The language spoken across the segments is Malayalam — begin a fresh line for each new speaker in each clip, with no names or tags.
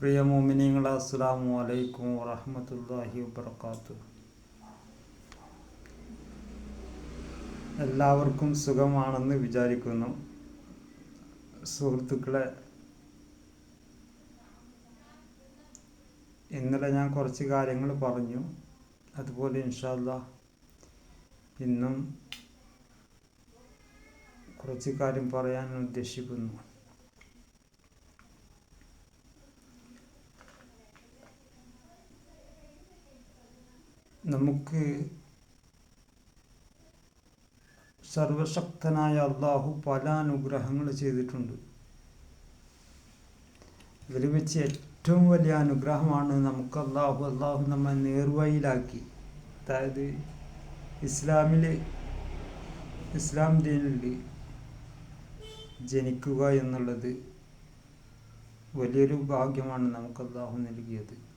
പ്രിയ മോമിനിങ്ങളെ അസ്സാം അലൈക്കും വറഹമത്തല്ലാഹി വബർക്കാത്തു എല്ലാവർക്കും സുഖമാണെന്ന് വിചാരിക്കുന്നു. സുഹൃത്തുക്കളെ ഇന്നലെ ഞാൻ കുറച്ച് കാര്യങ്ങൾ പറഞ്ഞു. അതുപോലെ ഇൻഷാല്ല ഇന്നും കുറച്ച് കാര്യം പറയാൻ ഉദ്ദേശിക്കുന്നു. നമുക്ക് സർവശക്തനായ അള്ളാഹു പല അനുഗ്രഹങ്ങൾ ചെയ്തിട്ടുണ്ട്. ഇതിൽ വെച്ച് ഏറ്റവും വലിയ അനുഗ്രഹമാണ് നമുക്ക് അള്ളാഹു അള്ളാഹു നമ്മെ നേർവഴിയിലാക്കി. അതായത് ഇസ്ലാമിൽ ഇസ്ലാം ദീനിൽ ജനിക്കുക എന്നുള്ളത് വലിയൊരു ഭാഗ്യമാണ് നമുക്ക് അള്ളാഹു നൽകിയത്.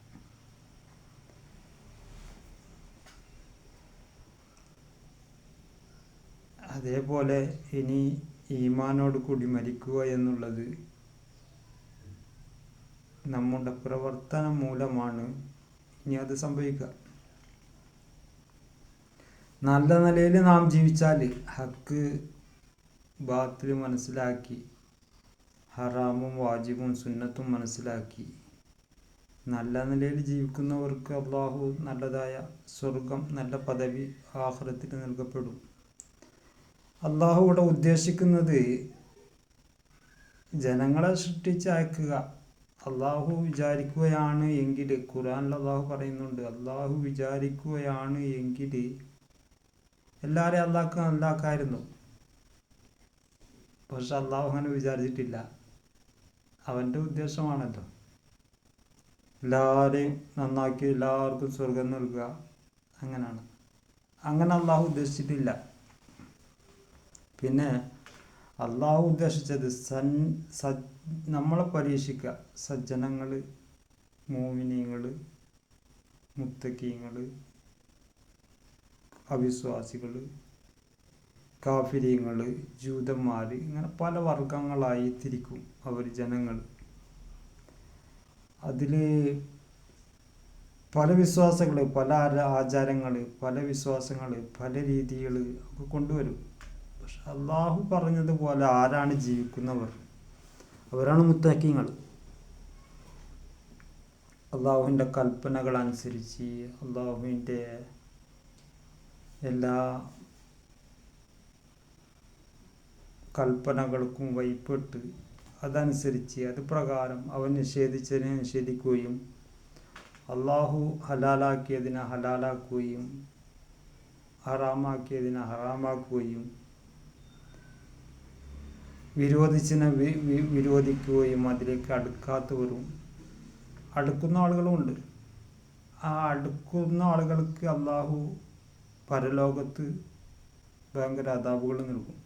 അതേപോലെ ഇനി ഈമാനോട് കൂടി മരിക്കുക എന്നുള്ളത് നമ്മുടെ പ്രവർത്തനം മൂലമാണ് ഇനി അത് സംഭവിക്കുക. നല്ല നിലയിൽ നാം ജീവിച്ചാൽ ഹക്ക് ബാത്തിൽ മനസ്സിലാക്കി ഹറാമും വാജിബും സുന്നത്തും മനസ്സിലാക്കി നല്ല നിലയിൽ ജീവിക്കുന്നവർക്ക് അള്ളാഹു നല്ലതായ സ്വർഗം നല്ല പദവി ആഹ്റത്തിൽ നൽകപ്പെടും. അള്ളാഹു ഇവിടെ ഉദ്ദേശിക്കുന്നത് ജനങ്ങളെ സൃഷ്ടിച്ചയക്കുക. അള്ളാഹു വിചാരിക്കുകയാണ് എങ്കിൽ ഖുറാനിൽ അള്ളാഹു പറയുന്നുണ്ട് അള്ളാഹു വിചാരിക്കുകയാണ് എങ്കിൽ എല്ലാവരെയും അള്ളാഹ് നല്ലാക്കായിരുന്നു പക്ഷെ അള്ളാഹു അങ്ങനെ വിചാരിച്ചിട്ടില്ല. അവന്റെ ഉദ്ദേശമാണല്ലോ. എല്ലാവരെയും നന്നാക്കി എല്ലാവർക്കും സ്വർഗം നൽകുക. അങ്ങനെയാണ് അങ്ങനെ അള്ളാഹു ഉദ്ദേശിച്ചിട്ടില്ല. പിന്നെ അള്ളാഹു ഉദ്ദേശിച്ചത് സൻ സ നമ്മളെ പരീക്ഷിക്കുക സജ്ജനങ്ങൾ മോമിനിയങ്ങൾ മുത്തക്കീങ്ങൾ അവിശ്വാസികൾ കാഫിര്യങ്ങൾ ജൂതന്മാർ ഇങ്ങനെ പല വർഗങ്ങളായി തിരിക്കും അവർ ജനങ്ങൾ. അതിൽ പല വിശ്വാസങ്ങൾ പല ആചാരങ്ങൾ പല വിശ്വാസങ്ങൾ പല രീതികൾ ഒക്കെ കൊണ്ടുവരും. പക്ഷെ അള്ളാഹു പറഞ്ഞതുപോലെ ആരാണ് ജീവിക്കുന്നവർ? അവരാണ് മുത്തക്കിങ്ങൾ അള്ളാഹുവിന്റെ കൽപ്പനകൾ അനുസരിച്ച് അള്ളാഹുവിന്റെ എല്ലാ കൽപ്പനകൾക്കും വൈപ്പെട്ട് അതനുസരിച്ച് അത് പ്രകാരം അവൻ നിഷേധിച്ചതിനെ നിഷേധിക്കുകയും അള്ളാഹു ഹലാലാക്കിയതിനെ ഹലാലാക്കുകയും ഹറാമാക്കിയതിനെ ഹറാമാക്കുകയും വിരോധിച്ചതിനെ വിരോധിക്കുകയും അതിലേക്ക് അടുക്കാത്തവരും അടുക്കുന്ന ആളുകളുമുണ്ട് ആ അടുക്കുന്ന ആളുകൾക്ക് അള്ളാഹു പരലോകത്ത് ഭയങ്കര അതാപുകൾ നൽകും.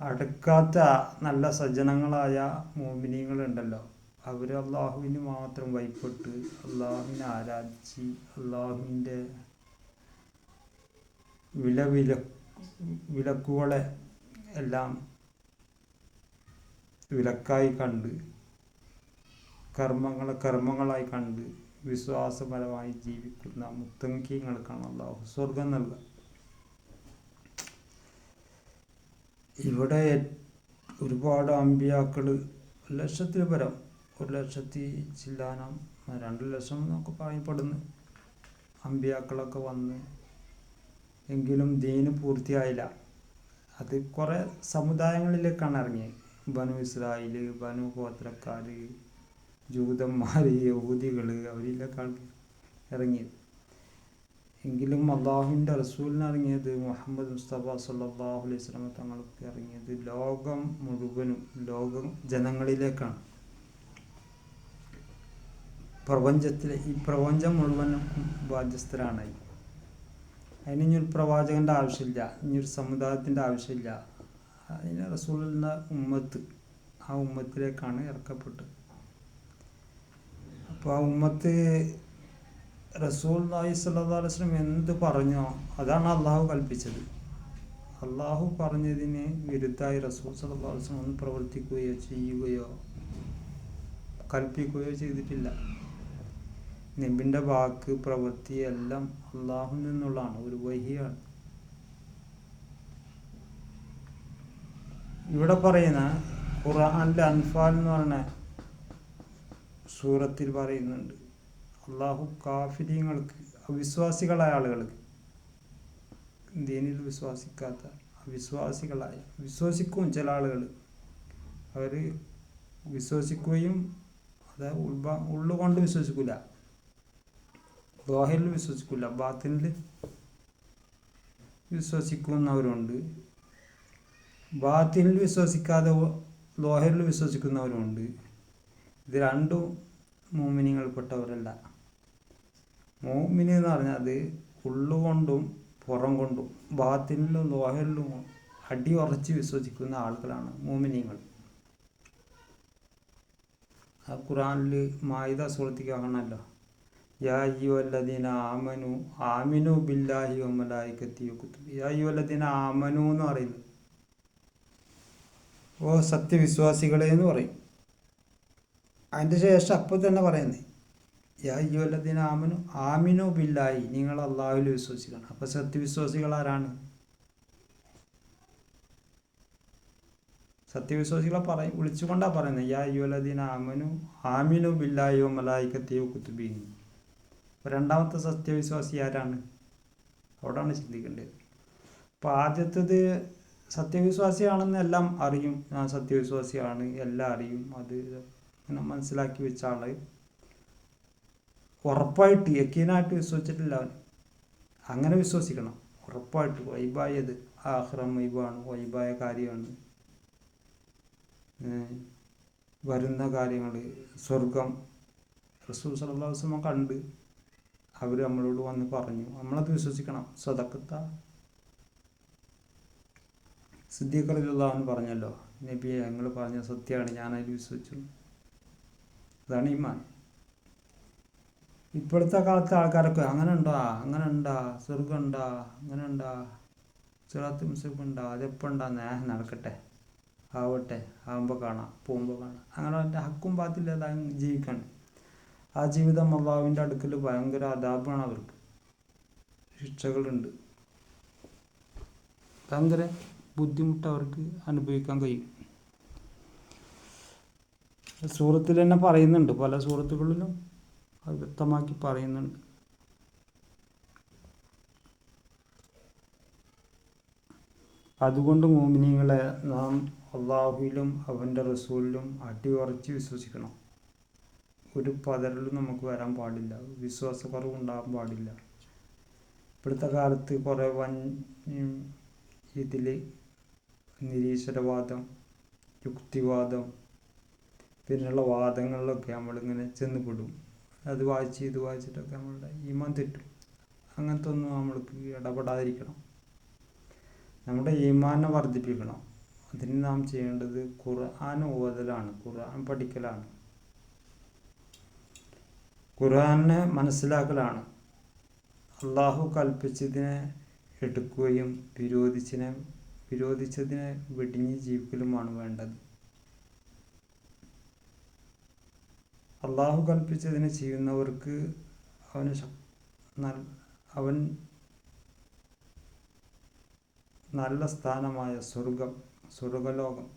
അടുക്കാത്ത നല്ല സജ്ജനങ്ങളായ മോമിനിയങ്ങളുണ്ടല്ലോ അവർ അള്ളാഹുവിന് മാത്രം വൈപ്പെട്ട് അള്ളാഹുവിനെ ആരാധിച്ച് അള്ളാഹുവിന്റെ വില വില വിലക്കുകളെ എല്ലാം വിലക്കായി കണ്ട് കർമ്മങ്ങളെ കർമ്മങ്ങളായി കണ്ട് വിശ്വാസപരമായി ജീവിക്കുന്ന മുത്തങ്കിങ്ങൾക്കാണ് അള്ളാഹു സ്വർഗം നൽകുക ഇവിടെ ഒരുപാട് അമ്പിയാക്കൾ ലക്ഷത്തിന് പരം ഒരു ലക്ഷത്തി ചില്ലാനം രണ്ട് ലക്ഷം എന്നൊക്കെ പറയപ്പെടുന്നു. അമ്പിയാക്കളൊക്കെ വന്ന് എങ്കിലും ദീന് പൂർത്തിയായില്ല. അത് കുറേ സമുദായങ്ങളിലേക്കാണ് ഇറങ്ങിയത്. ബനു ഇസ്രായേൽ ബനു ഗോത്രക്കാർ ജൂതന്മാർ യഹൂദികൾ അവരിലേക്കാണ് ഇറങ്ങിയത്. എങ്കിലും അള്ളാഹുവിന്റെ റസൂലിന് ഇറങ്ങിയത് മുഹമ്മദ് മുസ്തഫ സല്ലാഹു അലൈഹി സ്വലമ തങ്ങൾക്ക് ഇറങ്ങിയത് ലോകം മുഴുവനും ലോകം ജനങ്ങളിലേക്കാണ്. പ്രപഞ്ചത്തിലെ ഈ പ്രപഞ്ചം മുഴുവനും ബാധ്യസ്ഥരാണ് അതിന് ഇനി ഒരു പ്രവാചകന്റെ ആവശ്യമില്ല ഇനി ഒരു സമുദായത്തിന്റെ ആവശ്യമില്ല. അതിന് റസൂലിന്റെ ഉമ്മത്ത് ആ ഉമ്മത്തിലേക്കാണ് ഇറക്കപ്പെട്ടത്. അപ്പോൾ ആ ഉമ്മത്ത് റസൂൽ അലൈഹി സല്ലാസ്ലം എന്ത് പറഞ്ഞോ അതാണ് അള്ളാഹു കൽപ്പിച്ചത്. അള്ളാഹു പറഞ്ഞതിന് വിരുദ്ധമായി റസൂൽ സല്ലാ വസ്ലം ഒന്ന് പ്രവർത്തിക്കുകയോ ചെയ്യുകയോ കൽപ്പിക്കുകയോ ചെയ്തിട്ടില്ല. നബിന്റെ വാക്ക് പ്രവൃത്തി എല്ലാം അള്ളാഹു നിന്നുള്ളതാണ്. ഒരു വഹിയാണ്. ഇവിടെ പറയുന്ന ഖുർആനിലെ അൻഫാൽ എന്ന് പറഞ്ഞ സൂറത്തിൽ പറയുന്നുണ്ട്. അള്ളാഹു കാഫിര്യങ്ങൾക്ക് അവിശ്വാസികളായ ആളുകൾക്ക് ദീനിൽ വിശ്വാസിക്കാത്ത അവിശ്വാസികളായ വിശ്വസിക്കും ചില ആളുകൾ. അവർ വിശ്വസിക്കുകയും അത് ഉൾബ ഉള്ളുകൊണ്ട് വിശ്വസിക്കില്ല ദോഹയിൽ വിശ്വസിക്കില്ല ബാത്തിനിൽ വിശ്വസിക്കുന്നവരുണ്ട് ബാത്തിനിൽ വിശ്വസിക്കാതെ ലോഹരിൽ വിശ്വസിക്കുന്നവരുണ്ട്. ഇത് രണ്ടും മോമിനിങ്ങൾപ്പെട്ടവരല്ല മോമിനി എന്ന് പറഞ്ഞാൽ അത് ഉള്ളുകൊണ്ടും പുറം കൊണ്ടും ബാത്തിനിലും ലോഹരിലും അടി ഉറച്ച് വിശ്വസിക്കുന്ന ആളുകളാണ് മോമിനിങ്ങൾ ആ ഖുറാനിൽ മായുധ സുഹൃത്തിക്ക് കാണാമല്ലോ യാ ആമനു ആമിനു ബില്ലാഹി ഒമ്മലായി കുത്തുബി. യാ അയ്യുവല്ലദീന ആമനു എന്ന് പറയുന്നത് ഓ സത്യവിശ്വാസികളെ എന്ന് പറയും. അതിന്റെ ശേഷം അപ്പോൾ തന്നെ പറയുന്നത് യാ ആമനു ആമിനു ബില്ലായി നിങ്ങൾ അള്ളാഹുവിൽ വിശ്വസിക്കണം. അപ്പോൾ സത്യവിശ്വാസികൾ ആരാണ്? സത്യവിശ്വാസികളെ പറയും വിളിച്ചുകൊണ്ടാണ് പറയുന്നത് യാ യുവലദീന ആമനു ആമിനു ബില്ലാഹി മലായിക്കത്തെയോ കുത്തുബീനി രണ്ടാമത്തെ സത്യവിശ്വാസി ആരാണ്? അവിടാണ് ചിന്തിക്കേണ്ടത്. അപ്പോൾ ആദ്യത്തേത് സത്യവിശ്വാസിയാണെന്ന് എല്ലാം അറിയും. ഞാൻ സത്യവിശ്വാസിയാണ് എല്ലാം അറിയും. അത് ഇങ്ങനെ മനസ്സിലാക്കി വെച്ച ആൾ. ഉറപ്പായിട്ട് യക്കീനായിട്ട് വിശ്വസിച്ചിട്ടില്ല അവൻ. അങ്ങനെ വിശ്വസിക്കണം. ഉറപ്പായിട്ട്. വൈബായത് ആഹ്റം വൈബാണ്. വൈബായ കാര്യമാണ്. വരുന്ന കാര്യങ്ങൾ സ്വർഗം. റസൂൽ വസല്ലം കണ്ട് അവർ നമ്മളോട് വന്ന് പറഞ്ഞു. നമ്മളത് വിശ്വസിക്കണം. സ്വതക്കത്ത സിദ്ദീഖറിലുള്ളവൻ പറഞ്ഞല്ലോ നബിയെ ഞങ്ങൾ പറഞ്ഞ സത്യമാണ് ഞാൻ അതിൽ വിശ്വസിച്ചു. അതാണ് ഈമാൻ. ഇപ്പോഴത്തെ കാലത്തെ ആൾക്കാരൊക്കെ അങ്ങനെ ഉണ്ടോ അങ്ങനെ ഉണ്ടാ സ്വർഗം ഉണ്ടാ അങ്ങനെ ഉണ്ടാ? സിറാത്ത് മുസ്ലിം ഉണ്ടാ അതെപ്പോൾ ഉണ്ടാ നേ നടക്കട്ടെ. ആവട്ടെ. ആകുമ്പോൾ കാണാം. പോകുമ്പോൾ കാണാം. അങ്ങനെ എന്റെ ഹക്കും പാത്തില്ലാതെ ജീവിക്കണം. ആ ജീവിതം അള്ളാഹുവിന്റെ അടുക്കൽ ഭയങ്കര അതാപാണ് അവർക്ക്. ശിക്ഷകളുണ്ട്. ഭയങ്കര ബുദ്ധിമുട്ട് അവർക്ക് അനുഭവിക്കാൻ കഴിയും. സൂറത്തിൽ തന്നെ പറയുന്നുണ്ട്. പല സൂറത്തുകളിലും അത് വ്യക്തമാക്കി പറയുന്നുണ്ട്. അതുകൊണ്ട് മോമിനികളെ നാം അള്ളാഹുവിലും അവന്റെ റസൂലിലും അടിയുറച്ച് വിശ്വസിക്കണം. ഒരു പതരലും നമുക്ക് വരാൻ പാടില്ല. വിശ്വാസക്കുറവ് ഉണ്ടാകാൻ പാടില്ല. ഇപ്പോഴത്തെ കാലത്ത് കുറേ വൻ ഇതിൽ നിരീശ്വരവാദം യുക്തിവാദം പിന്നെയുള്ള വാദങ്ങളിലൊക്കെ നമ്മളിങ്ങനെ ചെന്നുപെടും. അത് വായിച്ച് ഇത് വായിച്ചിട്ടൊക്കെ നമ്മളുടെ ഈമാൻ തെറ്റും. അങ്ങനത്തെ ഒന്നും നമ്മൾക്ക് ഇടപെടാതിരിക്കണം. നമ്മുടെ ഈമാനെ വർദ്ധിപ്പിക്കണം. അതിന് നാം ചെയ്യേണ്ടത് ഖുർആൻ ഓതലാണ് ഖുർആൻ പഠിക്കലാണ്. ഖുർആനെ മനസ്സിലാക്കലാണ്. അള്ളാഹു കൽപ്പിച്ചതിനെ എടുക്കുകയും വിരോധിച്ചതിനെ വിരോധിച്ചതിനെ വെടിഞ്ഞ് ജീവിക്കലുമാണ് വേണ്ടത്. അള്ളാഹു കൽപ്പിച്ചതിനെ ചെയ്യുന്നവർക്ക് അവന് അവൻ നല്ല സ്ഥാനമായ സ്വർഗം സ്വർഗലോകം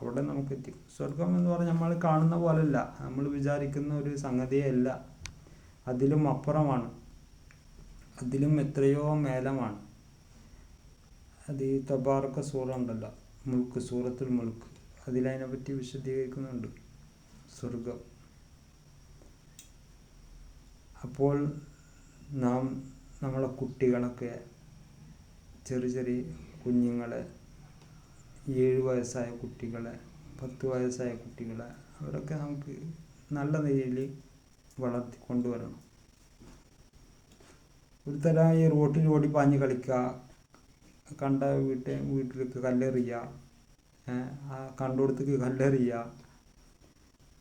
അവിടെ നമുക്ക് എത്തിക്കും സ്വർഗം എന്ന് പറഞ്ഞാൽ നമ്മൾ കാണുന്ന പോലല്ല. നമ്മൾ വിചാരിക്കുന്ന ഒരു സംഗതിയല്ല അതിലും അപ്പുറമാണ്. അതിലും എത്രയോ മേലമാണ്. അത് ഈ തബാറക്ക സൂറ ഉണ്ടല്ലോ. മുൾക്ക് സൂറത്തുൽ മുൾക്ക് അതിലതിനെ പറ്റി വിശദീകരിക്കുന്നുണ്ട്. സ്വർഗം അപ്പോൾ നാം നമ്മളെ കുട്ടികളൊക്കെ ചെറിയ ചെറിയ കുഞ്ഞുങ്ങളെ ഏഴ് വയസ്സായ കുട്ടികളെ പത്ത് വയസ്സായ കുട്ടികളെ അവരൊക്കെ നമുക്ക് നല്ല നിലയിൽ വളർത്തി കൊണ്ടുവരണം ഒരു തരം ഈ റോട്ടിൽ ഓടി പാഞ്ഞ് കളിക്കുക കണ്ട വീട്ടിൽ വീട്ടിലേക്ക് കല്ലെറിയുക കണ്ടോടത്തേക്ക് കല്ലെറിയുക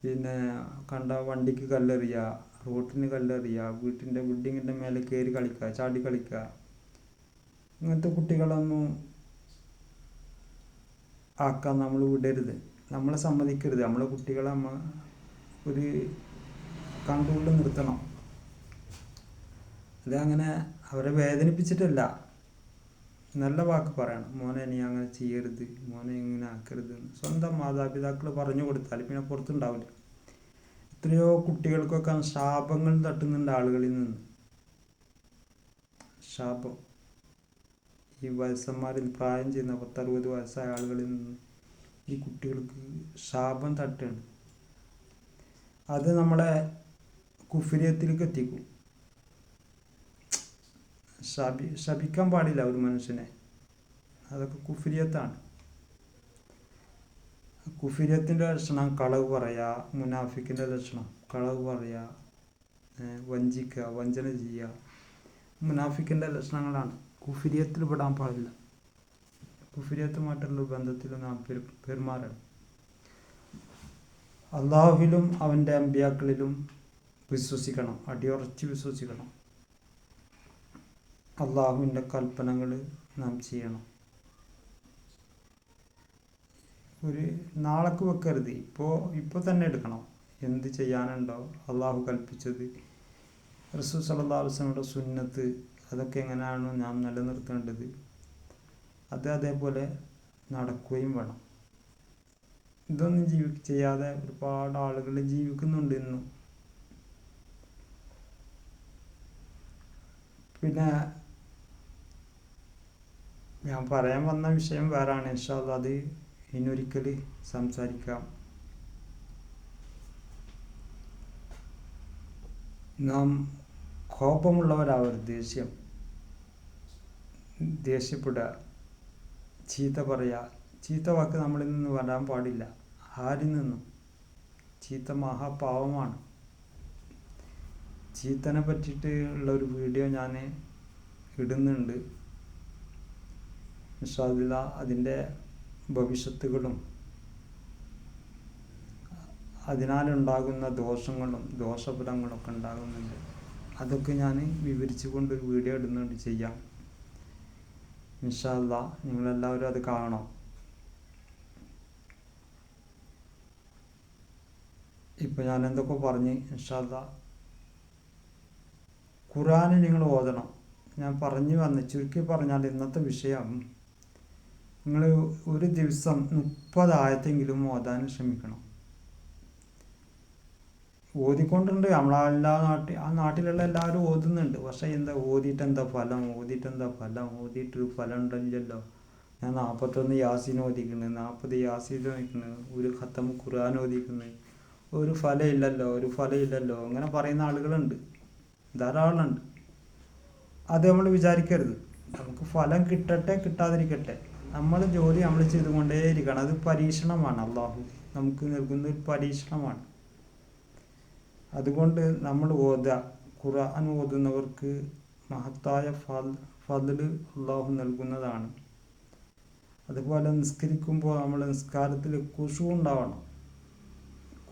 പിന്നെ കണ്ട വണ്ടിക്ക് കല്ലെറിയുക റോട്ടിന് കല്ലെറിയുക വീട്ടിന്റെ ബിൽഡിങ്ങിന്റെ മേലെ കയറി കളിക്കുക ചാടി കളിക്കുക ഇങ്ങനത്തെ കുട്ടികളൊന്നും ആക്കാൻ നമ്മൾ വിടരുത്. നമ്മളെ സമ്മതിക്കരുത്. നമ്മളെ കുട്ടികളെ നമ്മൾ ഒരു കണ്ടുകൊണ്ട് നിർത്തണം. അതങ്ങനെ അവരെ വേദനിപ്പിച്ചിട്ടല്ല. നല്ല വാക്ക് പറയണം. മോനെ നീ അങ്ങനെ ചെയ്യരുത്. മോനെ ഇങ്ങനെ ആക്കരുത്. സ്വന്തം മാതാപിതാക്കൾ പറഞ്ഞു കൊടുത്താൽ പിന്നെ പുറത്തുണ്ടാവില്ല. എത്രയോ കുട്ടികൾക്കൊക്കെ ശാപങ്ങൾ തട്ടുന്നുണ്ട് ആളുകളിൽ നിന്ന്. ശാപം. ഈ വയസ്സന്മാരിൽ പ്രായം ചെയ്യുന്ന പത്തറുപത് വയസ്സായ ആളുകളിൽ നിന്ന് ഈ കുട്ടികൾക്ക് ശാപം തട്ടുകയാണ്. അത് നമ്മളെ കുഫിരിയത്തിലേക്ക് എത്തിക്കും. ശപി ശപിക്കാൻ പാടില്ല ഒരു മനുഷ്യനെ. അതൊക്കെ കുഫിരിയത്താണ്. കുഫിരിയത്തിന്റെ ലക്ഷണം കളവ് പറയുക മുനാഫിക്കിന്റെ ലക്ഷണം കളവ് പറയുക വഞ്ചിക്കുക വഞ്ചന ചെയ്യുക മുനാഫിക്കിന്റെ ലക്ഷണങ്ങളാണ്. കുഫിരിയത്തിൽ പെടാൻ പാടില്ല. കുഫിരിയത്തുമായിട്ടുള്ള ബന്ധത്തിൽ നാം പെരു പെരുമാറണം അള്ളാഹുവിലും അവന്റെ അമ്പിയാക്കളിലും വിശ്വസിക്കണം. അടിയുറച്ച് വിശ്വസിക്കണം. അള്ളാഹുവിന്റെ കൽപ്പനകൾ നാം ചെയ്യണം. ഒരു നാളേക്ക് വെക്കരുത്. ഇപ്പോൾ ഇപ്പോൾ തന്നെ എടുക്കണം. എന്ത് ചെയ്യാനുണ്ടോ അള്ളാഹു കൽപ്പിച്ചത്. റസൂ വസല്ലമയുടെ സുന്നത്ത് അതൊക്കെ എങ്ങനെയാണോ നാം നിലനിർത്തേണ്ടത്. അത് അതേപോലെ നടക്കുകയും വേണം. ഇതൊന്നും ജീവി ചെയ്യാതെ ഒരുപാട് ആളുകൾ ജീവിക്കുന്നുണ്ട് ഇന്നും. പിന്നെ ഞാൻ പറയാൻ വന്ന വിഷയം വേറാണ്. ഇൻഷാല്ല അത് ഇനിയൊരിക്കൽ സംസാരിക്കാം. നാം കോപമുള്ളവരാവരുത്. ദേഷ്യം. ദേഷ്യപ്പെടുക. ചീത്ത പറയുക. ചീത്ത വാക്ക് നമ്മളിൽ നിന്ന് വരാൻ പാടില്ല. ആരിൽ നിന്നും? ചീത്ത മഹാപാവമാണ്. ചീത്തനെ പറ്റിയിട്ട് ഉള്ള ഒരു വീഡിയോ ഞാൻ ഇടുന്നുണ്ട്. ഇൻഷാല്ല അതിന്റെ ഭവിഷ്യത്തുകളും അതിനാലുണ്ടാകുന്ന ദോഷങ്ങളും ദോഷഫലങ്ങളൊക്കെ ഉണ്ടാകുന്നുണ്ട്. അതൊക്കെ ഞാൻ വിവരിച്ചു കൊണ്ട് ഒരു വീഡിയോ ഇടുന്നുണ്ട് ചെയ്യാം. ഇൻഷാല്ല നിങ്ങളെല്ലാവരും അത് കാണണം. ഇപ്പം ഞാൻ എന്തൊക്കെ പറഞ്ഞ് ഇൻഷാല്ല ഖുറാന് നിങ്ങൾ ഓതണം. ഞാൻ പറഞ്ഞു വന്ന് ചുരുക്കി പറഞ്ഞാൽ ഇന്നത്തെ വിഷയം നിങ്ങൾ ഒരു ദിവസം മുപ്പതായത്തെങ്കിലും ഓതാൻ ശ്രമിക്കണം. ഓതിക്കൊണ്ടുണ്ട്. നമ്മളെല്ലാ നാട്ടിൽ ആ നാട്ടിലുള്ള എല്ലാവരും ഓതുന്നുണ്ട്. പക്ഷേ എന്താ ഓതിയിട്ട് എന്താ ഫലം? ഓതിയിട്ട് എന്താ ഫലം? ഓതിയിട്ട് ഫലം ഉണ്ടല്ലോ ഞാൻ നാൽപ്പത്തൊന്ന് യാസീൻ ഓദിക്കുന്നത് നാൽപ്പത് യാസീൻ ഓദിക്കുന്നത് ഒരു ഖത്തം ഖുർആൻ ഓദിക്കുന്നത് ഒരു ഫലം ഇല്ലല്ലോ ഒരു ഫലം ഇല്ലല്ലോ അങ്ങനെ പറയുന്ന ആളുകളുണ്ട്. ധാരാളമുണ്ട് അത് നമ്മൾ വിചാരിക്കരുത്. നമുക്ക് ഫലം കിട്ടട്ടെ കിട്ടാതിരിക്കട്ടെ. നമ്മൾ ജോലി നമ്മൾ ചെയ്തുകൊണ്ടേയിരിക്കണം. അത് പരീക്ഷണമാണ് അള്ളാഹു നമുക്ക് നൽകുന്ന ഒരു പരീക്ഷണമാണ്. അതുകൊണ്ട് നമ്മൾ ഓത. ഖുർആൻ ഓതുന്നവർക്ക് മഹത്തായ ഫതിൽ അള്ളാഹു നൽകുന്നതാണ്. അതുപോലെ നിസ്കരിക്കുമ്പോൾ നമ്മൾ നിസ്കാരത്തിൽ കുഷു ഉണ്ടാവണം.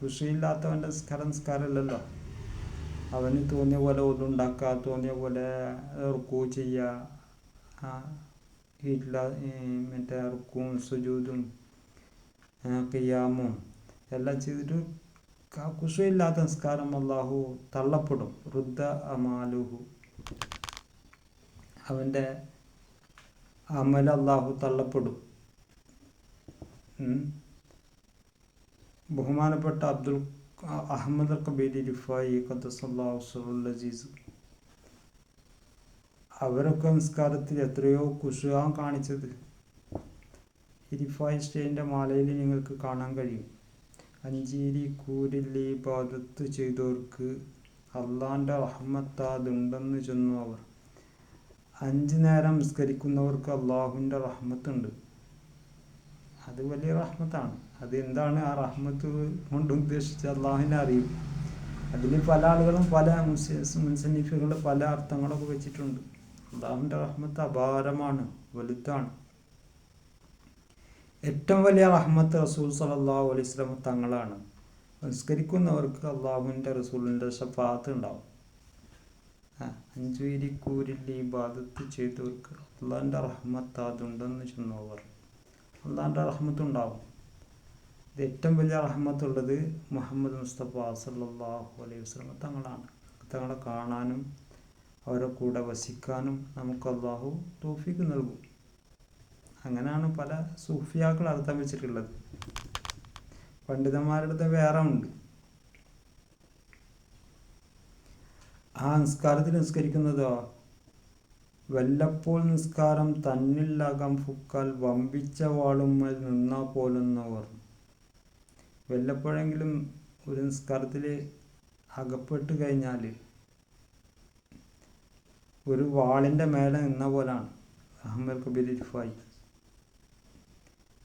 കുഷിയില്ലാത്തവന്റെ നിസ്കാരം നിസ്കാരമല്ലല്ലോ. അവന് തോന്നിയ പോലെ ഒതുണ്ടാക്കുക തോന്നിയ പോലെ റുക്കു ചെയ്യുക. ഇല്ല മറ്റേ റുക്കും സുജൂതും കിയാമും എല്ലാം ചെയ്തിട്ട് കുഷയില്ലാത്ത നിസ്കാരം അള്ളാഹു തള്ളപ്പെടും റുദ്ദ അമാലുഹു അവന്റെ അമൽ അള്ളാഹു തള്ളപ്പെടും ബഹുമാനപ്പെട്ട അബ്ദുൽ അഹമ്മദ് കബീരി റിഫായി ഖദ്സല്ലാഹുസുൽ അസീസ് അവരൊക്കെ നിസ്കാരത്തിൽ എത്രയോ കുശുഖം കാണിച്ചത്. റിഫായി സ്റ്റേന്റെ മാലയിൽ നിങ്ങൾക്ക് കാണാൻ കഴിയും. അഞ്ചീരി കൂരില്ലി പാദത്ത് ചെയ്തവർക്ക് അള്ളാന്റെ റഹ്മത്താതുണ്ടെന്ന് ചെന്നു അവർ. അഞ്ച് നേരം നിസ്കരിക്കുന്നവർക്ക് അള്ളാഹുവിന്റെ റഹ്മത്തുണ്ട് അത് വലിയ റഹ്മത്താണ്. അത് എന്താണ് ആ റഹ്മത്ത് കൊണ്ട് ഉദ്ദേശിച്ച അള്ളാഹുവിനെ അറിയും. അതിൽ പല ആളുകളും പല മുൻസന്നിഫുകൾ പല അർത്ഥങ്ങളൊക്കെ വെച്ചിട്ടുണ്ട്. അള്ളാഹുവിന്റെ റഹ്മത്ത് അപാരമാണ് വലുതാണ്. ഏറ്റവും വലിയ റഹ്മത്ത് റസൂൽ സലല്ലാഹു അലൈഹി തങ്ങളാണ്. നിസ്കരിക്കുന്നവർക്ക് അള്ളാഹുവിന്റെ റസൂലിന്റെ ഷഫാത്ത് ഉണ്ടാവും. അഞ്ചുരിക്കൂരിൽ ഈ ബാധത്ത് ചെയ്തവർക്ക് അള്ളാഹിന്റെ റഹ്മത്ത് അതുണ്ടെന്ന് ചെന്നവർ. അള്ളാഹിന്റെ റഹ്മത്ത് ഉണ്ടാവും. ഇത് ഏറ്റവും വലിയ റഹ്മത്തുള്ളത് മുഹമ്മദ് മുസ്തഫ സല്ലാഹു അലൈഹി വസ്ലമ തങ്ങളാണ്. തങ്ങളെ കാണാനും അവരുടെ കൂടെ വസിക്കാനും നമുക്ക് അള്ളാഹു തോഫിക്ക് നൽകും. അങ്ങനെയാണ് പല സൂഫിയാക്കൾ അർത്ഥം വെച്ചിട്ടുള്ളത്. പണ്ഡിതന്മാരുടെ വേറെ ഉണ്ട്. ആ നിസ്കാരത്തിൽ നിസ്കരിക്കുന്നതോ വല്ലപ്പോൾ നിസ്കാരം തന്നില്ലകം ഫുക്കാൽ വമ്പിച്ച വാളുമ്മൽ നിന്നാ പറഞ്ഞു വല്ലപ്പോഴെങ്കിലും ഒരു നിസ്കാരത്തിൽ അകപ്പെട്ട് കഴിഞ്ഞാൽ ഒരു വാളിന്റെ മേലെ നിന്ന പോലാണ്. അഹമ്മദ് കബീർ ഇരിഫായി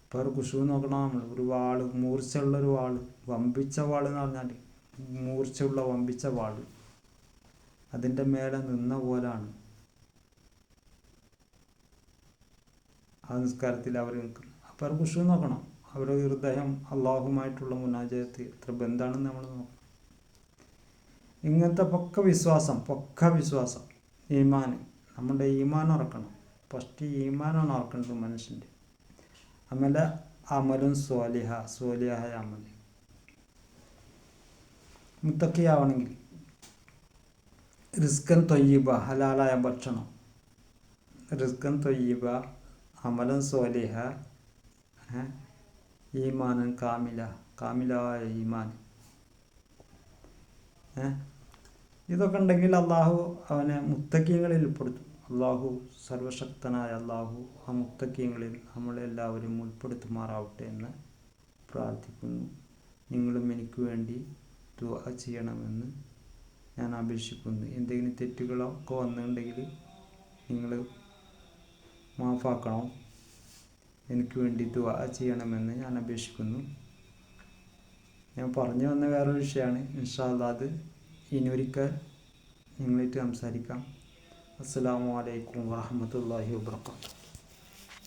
ഇപ്പോൾ ഒരു കുശു നോക്കണം നമ്മൾ ഒരു വാൾ മൂർച്ചയുള്ള ഒരു വാൾ. വമ്പിച്ച വാൾ എന്ന് പറഞ്ഞാൽ മൂർച്ചയുള്ള വമ്പിച്ച വാൾ. അതിന്റെ മേലെ നിന്ന പോലാണ്. ആ നിസ്കാരത്തിൽ അവർ നിൽക്കുന്നത് അപ്പോൾ അവർ കുശു നോക്കണം? അവരുടെ ഹൃദയം അള്ളാഹുമായിട്ടുള്ള മുനാജയത്ത് എത്ര ബന്ധാണെന്ന് നമ്മൾ നോക്കണം. ഇങ്ങനത്തെ പൊക്ക വിശ്വാസം പൊക്ക വിശ്വാസം. ഈമാൻ നമ്മുടെ ഈമാൻ ഉറക്കണം. ഫസ്റ്റ് ഈമാനാണ് ഉറക്കേണ്ടത് മനുഷ്യന്റെ. ആಮೇಲೆ അമലും സോലിഹ സോലിഹ അമൽ. മുത്തക്കിയാവണമെങ്കിൽ റിസ്കൻ തൊയ്യബ ഹലാലായ ഭക്ഷണം. റിസ്കൻ തൊയ്യബ അമലൻ സോലിഹ ഈമാനൻ കാമില കാമിലായ ഈമാൻ. ഇതൊക്കെ ഉണ്ടെങ്കിൽ അള്ളാഹു അവനെ മുത്തക്കിയങ്ങളിൽ ഉൾപ്പെടുത്തും. അള്ളാഹു സർവശക്തനായ അള്ളാഹു ആ മുത്തക്കിയങ്ങളിൽ നമ്മളെല്ലാവരും ഉൾപ്പെടുത്തുമാറാവട്ടെ എന്ന് പ്രാർത്ഥിക്കുന്നു. നിങ്ങളും എനിക്ക് വേണ്ടി ദുആ ചെയ്യണമെന്ന് ഞാൻ അപേക്ഷിക്കുന്നു. എന്തെങ്കിലും തെറ്റുകളോ ഒക്കെ വന്നിട്ടുണ്ടെങ്കിൽ നിങ്ങൾ മാഫാക്കണം. എനിക്ക് വേണ്ടി ദുആ ചെയ്യണമെന്ന് ഞാൻ അപേക്ഷിക്കുന്നു. ഞാൻ പറഞ്ഞു വന്ന വേറൊരു വിഷയമാണ്. ഇൻഷാല്ലാ അത് ഇനിയൊരിക്കൽ നിങ്ങളായിട്ട് സംസാരിക്കാം. അസ്സാം വലൈക്കും വാഹമത്തല്ലാഹി വാബർക്കാത്തു